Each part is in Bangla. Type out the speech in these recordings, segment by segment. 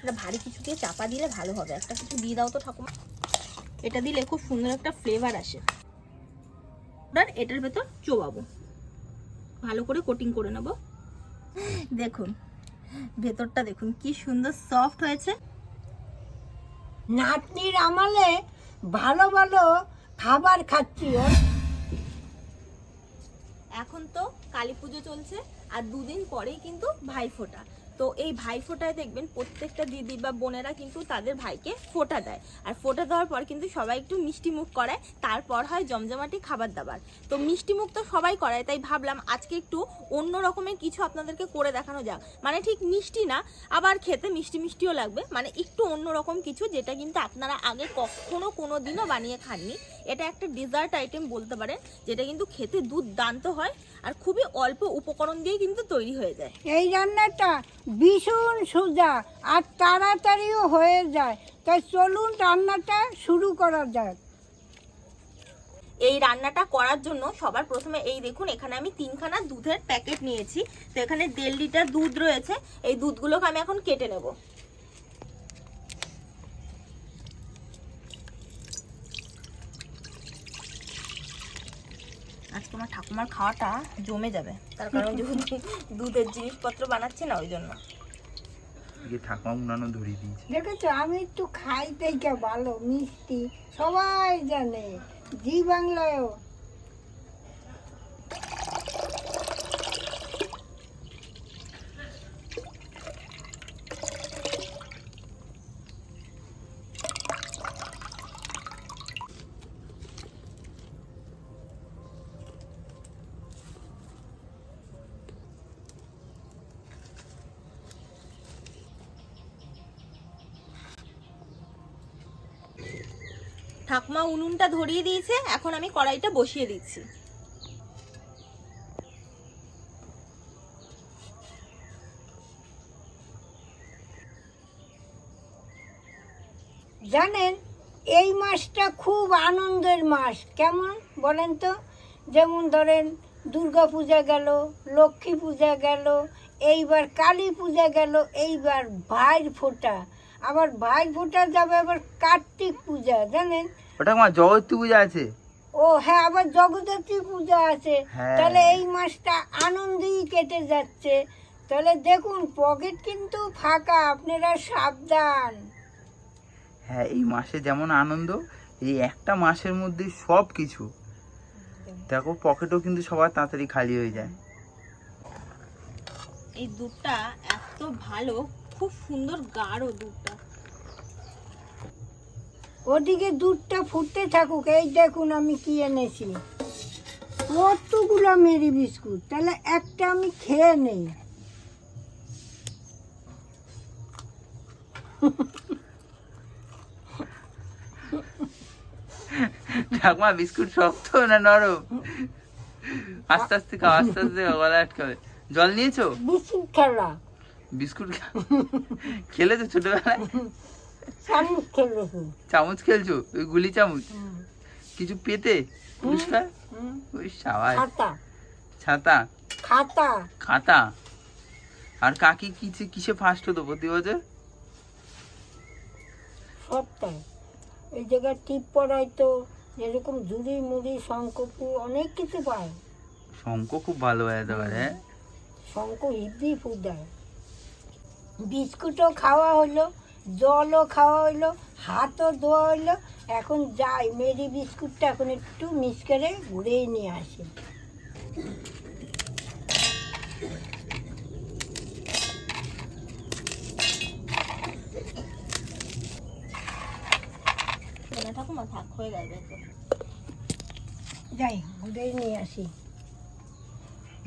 এটা ভারী কিছু দিয়ে চাপা দিলে ভালো হবে। একটা কিছু দিয়ে দাও তো ঠাকুমা। এটা দিলে খুব সুন্দর একটা ফ্লেভার আসে। এবার এটার ভেতর চোবাবো। ভালো করে কোটিং করে নেব। দেখুন, ভেতরটা দেখুন, কি সুন্দর সফট হয়েছে। নাতনির আমলে ভালো ভালো খাবার খাচ্ছি এখন তো কালী পুজো চলছে। আর দুদিন পরেই কিন্তু ভাইফোঁটা তো এই ভাইফোঁটায় দেখবেন প্রত্যেকটা দিদি বা বোনেরা কিন্তু তাদের ভাইকে ফোটা দেয়। আর ফোটা দেওয়ার পর কিন্তু সবাই একটু মিষ্টি মুখ করায়, তারপর হয় জমজমাটি খাবার দাবার। তো মিষ্টি মুখ তো সবাই করায়, তাই ভাবলাম আজকে একটু অন্য রকমের কিছু আপনাদেরকে করে দেখানো যাক। মানে ঠিক মিষ্টি না, আবার খেতে মিষ্টি মিষ্টিও লাগবে। মানে একটু অন্য রকম কিছু যেটা কিন্তু আপনারা আগে কখনো কোনো দিনও বানিয়ে খাননি। এটা একটা ডেজার্ট আইটেম বলতে পারেন, যেটা কিন্তু খেতে দুধদান্ত হয় আর খুবই অল্প উপকরণ দিয়ে কিন্তু তৈরি হয়ে যায়। এই রান্নাটা ভীষণ সোজা আর তাড়াতাড়িও হয়ে যায়। তাই চলুন রান্নাটা শুরু করা যাক। এই রান্নাটা করার জন্য সবার প্রথমে এই দেখুন, এখানে আমি তিনখানা দুধের প্যাকেট নিয়েছি। তো এখানে দেড় লিটার দুধ রয়েছে। এই দুধগুলোকে আমি এখন কেটে নেব। আমার ঠাকুমার খাওয়াটা জমে যাবে। তার কারণ যেহেতু দুধের জিনিসপত্র বানাচ্ছে না ওই জন্য। গিয়ে ঠাকুমা উনানো ধরিয়ে দিয়েছে। দেখেছ আমি একটু খাই থেকে ভালো মিষ্টি সবাই জানে জি বাংলায়ও। ঠাকুমা উনুনটা ধরিয়ে দিয়েছে, এখন আমি কড়াইটা বসিয়ে দিচ্ছি। জানেন, এই মাসটা খুব আনন্দের মাস, কেমন বলেন তো? যেমন ধরেন, দুর্গা পূজা গেল, লক্ষ্মী পূজা গেল, এইবার কালী পূজা গেল, এইবার ভাইর ফোঁটা। আবার ভাই ফোঁটা যাবে আবার কার্তিক পূজা জানেন? ওটা আমার জগত্রী পূজা আছে। ও হ্যাঁ আবার জগদ্ধাত্রী পূজা আছে। হ্যাঁ। তাহলে এই মাসটা আনন্দেই কেটে যাচ্ছে। তাহলে দেখুন পকেট কিন্তু ফাঁকা আপনারা সাবধান। হ্যাঁ এই মাসে যেমন আনন্দ এই একটা মাসের মধ্যে সব কিছু। দেখো পকেটও কিন্তু সবার তাড়াতাড়ি খালি হয়ে যায়। এই দুধটা এত ভালো খুব সুন্দর গাঢ় দুধটা। ওদিকে দুধটা ফুটতে থাকুক এই দেখুন আমি কি এনেছি। কতগুলো মেরি বিস্কুট তাহলে একটা আমি খেয়ে নেই। ঠাকুমা বিস্কুট শক্ত না নরম? আস্তে আস্তে খাও আস্তে আস্তে গলা আটকাবে। জল নিয়েছো? বিস্কুট খেলা। বিস্কুট খেলেছো ছোটবেলায়? চামচ খেলেছি? ওই গুলি চামচ? কিছু পেতে? পুরস্কার? ওই সাবাই ছাতা? খাতা। খাতা? আর কাকি কিসে কিসে ফার্স্ট হতো প্রতি বছর সবটাই। এই জায়গায় টিপ পড়াইতো যেরকম ঝুড়ি মুড়ি শঙ্কপু অনেক কিছু পায়। শঙ্খ খুব ভালো হয় একেবারে হ্যাঁ? শঙ্খ হিব্দি ফুদায় বিস্কুটও খাওয়া হলো জলও খাওয়া হলো হাতও ধোয়া হলো। এখন যাই মেরি বিস্কুটটা এখন একটু মিস করে ঘুরেই নিয়ে আসি। ঠাকুমা থাক হয়ে যাবে যাই ঘুরেই নিয়ে আসি।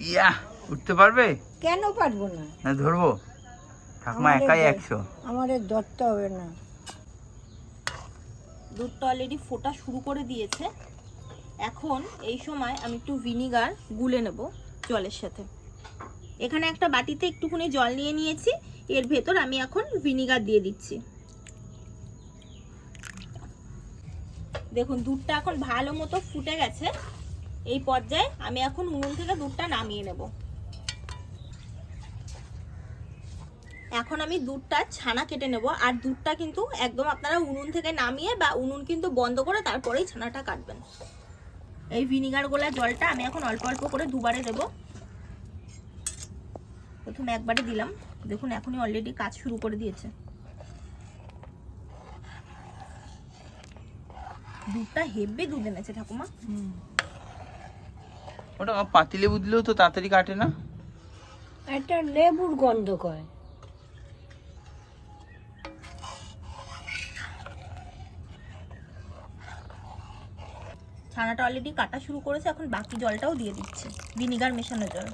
ইয়া উঠতে পারবে? কেন পারব না? না ধরবো। ঠাকুমা একাই একশো। আমাদের ধরতে হবে না। দুধটা অলরেডি ফোটা শুরু করে দিয়েছে। এখন এই সময় আমি একটু ভিনিগার গুলে নেব জলের সাথে। এখানে একটা বাটিতে একটুখানি জল নিয়ে নিয়েছি। এর ভেতর আমি এখন ভিনিগার দিয়ে দিচ্ছি। দেখুন দুধটা এখন ভালো মতো ফুটে গেছে। এই পর্যায়ে আমি এখন উনুন থেকে দুধটা নামিয়ে নেব। এখন আমি দুধটা ছানা কেটে নেব। আর দুধটা কিন্তু একদম আপনারা উনুন থেকে নামিয়ে বা উনুন কিন্তু বন্ধ করে তারপরেই ছানাটা কাটবেন। এই ভিনিগার গোলা জলটা আমি এখন অল্প অল্প করে দুবারে দেব। প্রথমে একবারে দিলাম। দেখুন এখনই অলরেডি কাজ শুরু করে দিয়েছে। দুধটা হেভি দুধ এনেছে ঠাকুমা। ওটা পাতি লেবু দিলেও তো তাড়াতাড়ি কাটে না? একটা লেবুর গন্ধ কয় ছানাটা অলরেডি কাটা শুরু করেছে এখন বাকি জলটাও দিয়ে দিচ্ছে ভিনিগার মেশানো জল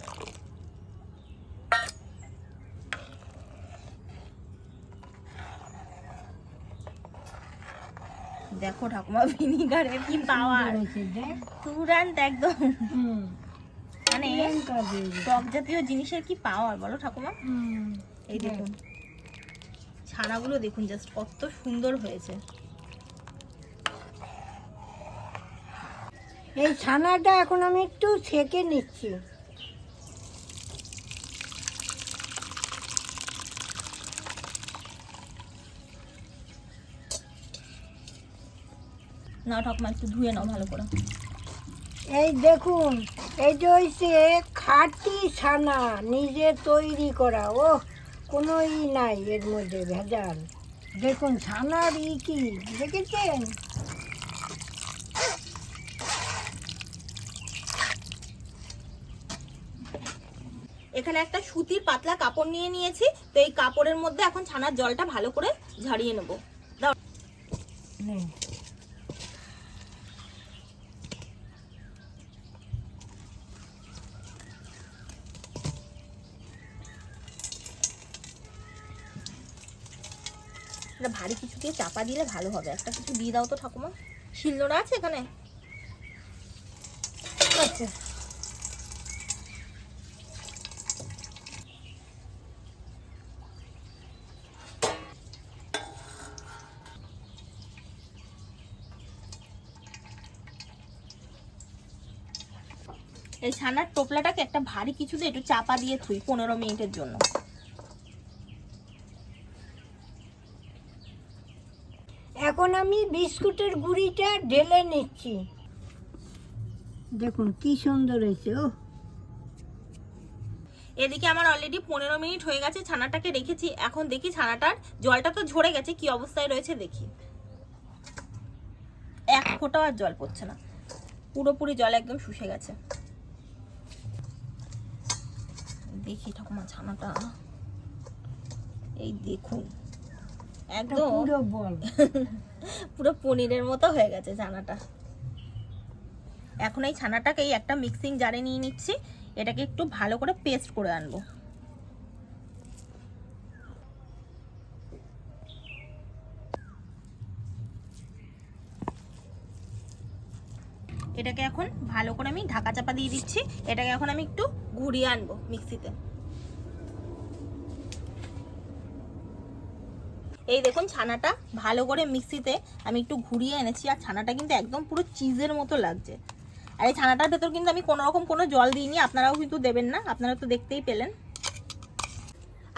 দেখো ঠাকুমা ভিনিগারের কি পাওয়ার। তুরান্ত একদম। মানে। টক জাতীয় জিনিসের কি পাওয়ার বলো ঠাকুমা? এই দেখুন। ছানাগুলো দেখুন জাস্ট কত সুন্দর হয়েছে। এই ছানাটা এখন আমি একটু ছেঁকে নিচ্ছি। না ঠাকুমা একটু ধুয়ে নাও ভালো করে। এই দেখুন এই যে হয়েছে খাঁটি ছানা নিজে তৈরি করা। ও কোনো ই নাই এর মধ্যে ভেজাল। দেখুন ছানার ই কি দেখেছেন? এখানে একটা সুতির পাতলা কাপড় নিয়ে নিয়েছি তো এই কাপড়ের মধ্যে এখন ছানার জলটা ভালো করে ঝাড়িয়ে নেব। দাও। নে। ভারী কিছু দিয়ে চাপা দিলে ভালো হবে। একটা কিছু দিয়ে দাও তো ঠাকুমা। শিলনোড়া আছে এখানে? আচ্ছা এই ছানার টোপলাটাকে একটা ভারী কিছু দিয়ে একটু চাপা দিয়ে থুই পনেরো মিনিটের জন্য। এখন আমি বিস্কুটের গুঁড়িটা ঢেলে নিচ্ছি। দেখুন কি সুন্দর হয়েছে ও। এদিকে আমার অলরেডি পনেরো মিনিট হয়ে গেছে ছানাটাকে রেখেছি। এখন দেখি ছানাটার জলটা তো ঝরে গেছে কি অবস্থায় রয়েছে দেখি। এক ফোঁটাও আর জল পড়ছে না। পুরোপুরি জল একদম শুষে গেছে। দেখি ঠাকুমা ছানাটা। এই দেখুন একদম। পুরো পনিরের মতো হয়ে গেছে ছানাটা। এখন এই ছানাটাকে একটা মিক্সিং জারে নিয়ে নিচ্ছি। এটাকে একটু ভালো করে পেস্ট করে আনব। এটাকে এখন ভালো করে আমি ঢাকা চাপা দিয়ে দিচ্ছি। এটাকে এখন আমি একটু ঘুরিয়ে আনব মিক্সিতে। এই দেখুন ছানাটা ভালো করে মিক্সিতে আমি একটু ঘুরিয়ে এনেছি, আর ছানাটা কিন্তু একদম পুরো চিজের মতো লাগছে। আর এই ছানাটার ভেতর কিন্তু আমি কোনো রকম কোনো জল দিইনি, আপনারাও কিন্তু দেবেন না, আপনারা তো দেখতেই পেলেন।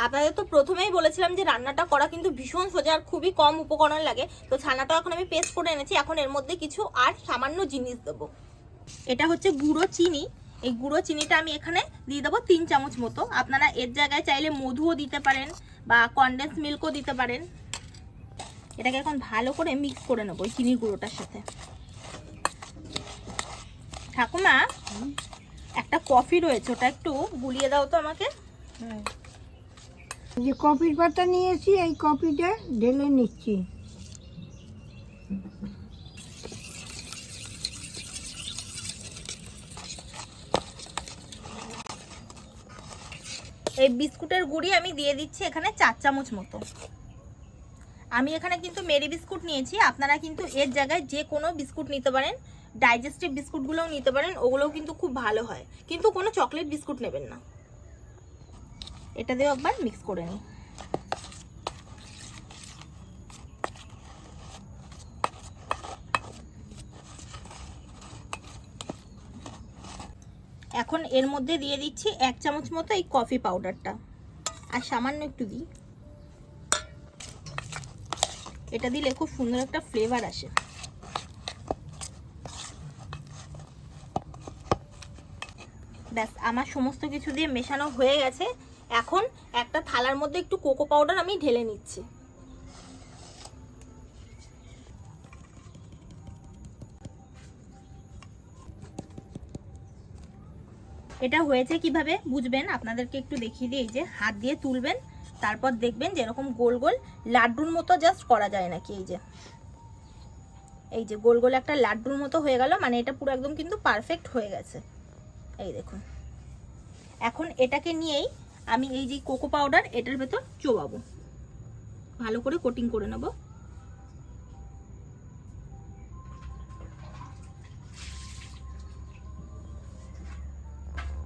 আপনাদের তো প্রথমেই বলেছিলাম যে রান্নাটা করা কিন্তু ভীষণ সোজা আর খুবই কম উপকরণ লাগে। তো ছানাটা এখন আমি পেস্ট করে এনেছি। এখন এর মধ্যে কিছু আর সামান্য জিনিস দেবো। এটা হচ্ছে গুঁড়ো চিনি। এই গুঁড়ো চিনিটা আমি এখানে দিয়ে দেবো তিন চামচ মতো। আপনারা এর জায়গায় চাইলে মধুও দিতে পারেন বা কনডেন্স মিল্কও দিতে পারেন। এটাকে এখন ভালো করে মিক্স করে নেব এই চিনির গুঁড়োটার সাথে। ঠাকুমা একটা কফি রয়েছে ওটা একটু গুলিয়ে দাও তো আমাকে। হ্যাঁ। যে কপির পাতা নিয়েছি, এই কপিটা ঢেলে নিচ্ছি। এই বিস্কুটের গুঁড়ি আমি দিয়ে দিচ্ছি এখানে চার চামচ মতো। আমি এখানে কিন্তু মেরি বিস্কুট নিয়েছি। আপনারা কিন্তু এর জায়গায় যে কোনো বিস্কুট নিতে পারেন, ডাইজেস্টিভ বিস্কুটগুলোও নিতে পারেন, ওগুলোও কিন্তু খুব ভালো হয়। কিন্তু কোনো চকলেট বিস্কুট নেবেন না। এটা দিয়েও একবার মিক্স করে নিই। এখন এর মধ্যে দিয়ে দিচ্ছি এক চামচ মতো এই কফি পাউডারটা আর সামান্য একটু দিই। এটা দিলে খুব সুন্দর একটা ফ্লেভার আসে। ব্যাস, আমার সমস্ত কিছু দিয়ে মেশানো হয়ে গেছে। এখন একটা থালার মধ্যে একটু কোকো পাউডার আমি ঢেলে নিচ্ছি। এটা হয়েছে কীভাবে বুঝবেন? আপনাদেরকে একটু দেখিয়ে দিই যে হাত দিয়ে তুলবেন, তারপর দেখবেন যে এরকম গোল গোল লাড্ডুর মতো জাস্ট করা যায় নাকি, এই যে। এই যে গোল গোল একটা লাড্ডুর মতো হয়ে গেল মানে এটা পুরো একদম কিন্তু পারফেক্ট হয়ে গেছে। এই দেখুন। এখন এটাকে নিয়েই আমি এই যে কোকো পাউডার এটার ভেতর চোবাবো। ভালো করে কোটিং করে নেব।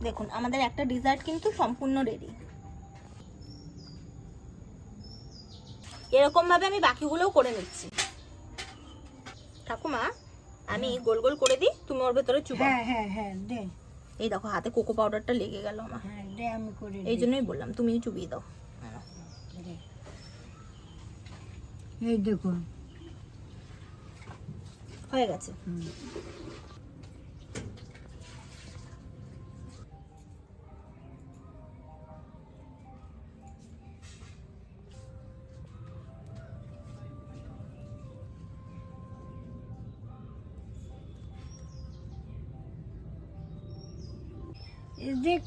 দেখুন আমাদের একটা ডিজার্ট কিন্তু সম্পূর্ণ রেডি এরকম ভাবে আমি বাকিগুলোও করে নিচ্ছি। ঠাকুমা আমি গোল গোল করে দিই তুমি ওর ভেতরে চুপাও হ্যাঁ হ্যাঁ হ্যাঁ দে। এই দেখো হাতে কোকো পাউডারটা লেগে গেল আমার। হ্যাঁ দে আমি করে এই। জন্যই বললাম তুমি চুবিয়ে দাও। দে। এই দেখো হয়ে গেছে।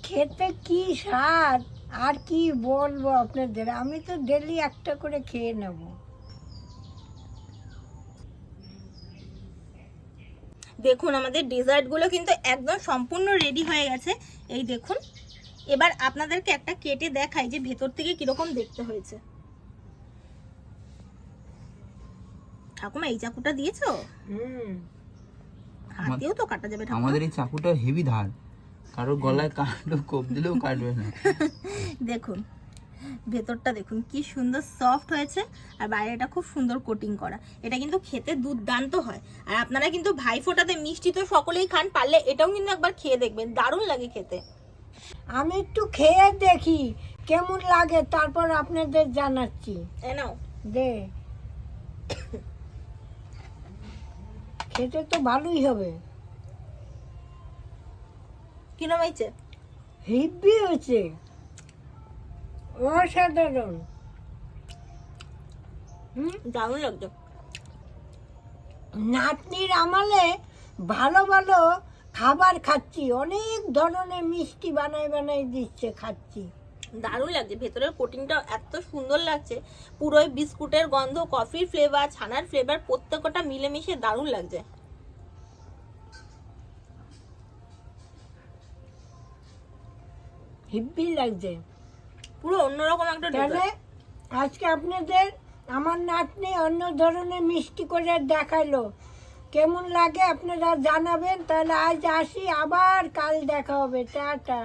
খেতে কি স্বাদ? আর কি বলব আপনাদের? আমি তো ডেলি একটা করে খেয়ে নেব। দেখুন আমাদের ডেজার্টগুলো কিন্তু একদম সম্পূর্ণ রেডি হয়ে গেছে। এই দেখুন এবার আপনাদেরকে একটা কেটে দেখাই যে ভেতর থেকে কীরকম দেখতে হয়েছে। ঠাকুমা এই চাকুটা দিয়েছ? হুম। হাতেও তো কাটা যাবে ঠাকুমা। আমাদের এই চাকুটার হেভি ধার। কারোর গলায় কাটলো কোপ দিলেও কাটবে না। দেখুন ভেতরটা দেখুন কি সুন্দর সফট হয়েছে আর বাইরেটা খুব সুন্দর কোটিং করা। এটা কিন্তু খেতে দুর্দান্ত হয়। আর আপনারা কিন্তু ভাই ফোটাতে মিষ্টি তো সকলেই খান পারলে এটাও কিন্তু একবার খেয়ে দেখবেন দারুণ লাগে খেতে। আমি একটু খেয়ে দেখি কেমন লাগে তারপর আপনাদের জানাচ্ছি। এ নাও। দে। খেতে তো ভালোই হবে। কিরম হয়েছে? হিব্বি হচ্ছে অসাধারণ। হুম? দারুণ লাগছে। নাতনির আমলে ভালো ভালো খাবার খাচ্ছি। অনেক ধরনের মিষ্টি বানাই বানাই দিচ্ছে খাচ্ছি। দারুণ লাগছে। ভেতরের কোটিংটা এত সুন্দর লাগছে। পুরোই বিস্কুটের গন্ধ কফির ফ্লেভার ছানার ফ্লেভার প্রত্যেকটা মিলেমিশে দারুণ লাগছে। হিব্বি লাগছে। পুরো অন্যরকম একটা তাহলে। আজকে আপনাদের আমার নাতনি অন্য ধরনের মিষ্টি করে দেখাল। কেমন লাগে আপনারা জানাবেন তাহলে আজ আসি আবার কাল দেখা হবে। টাটা।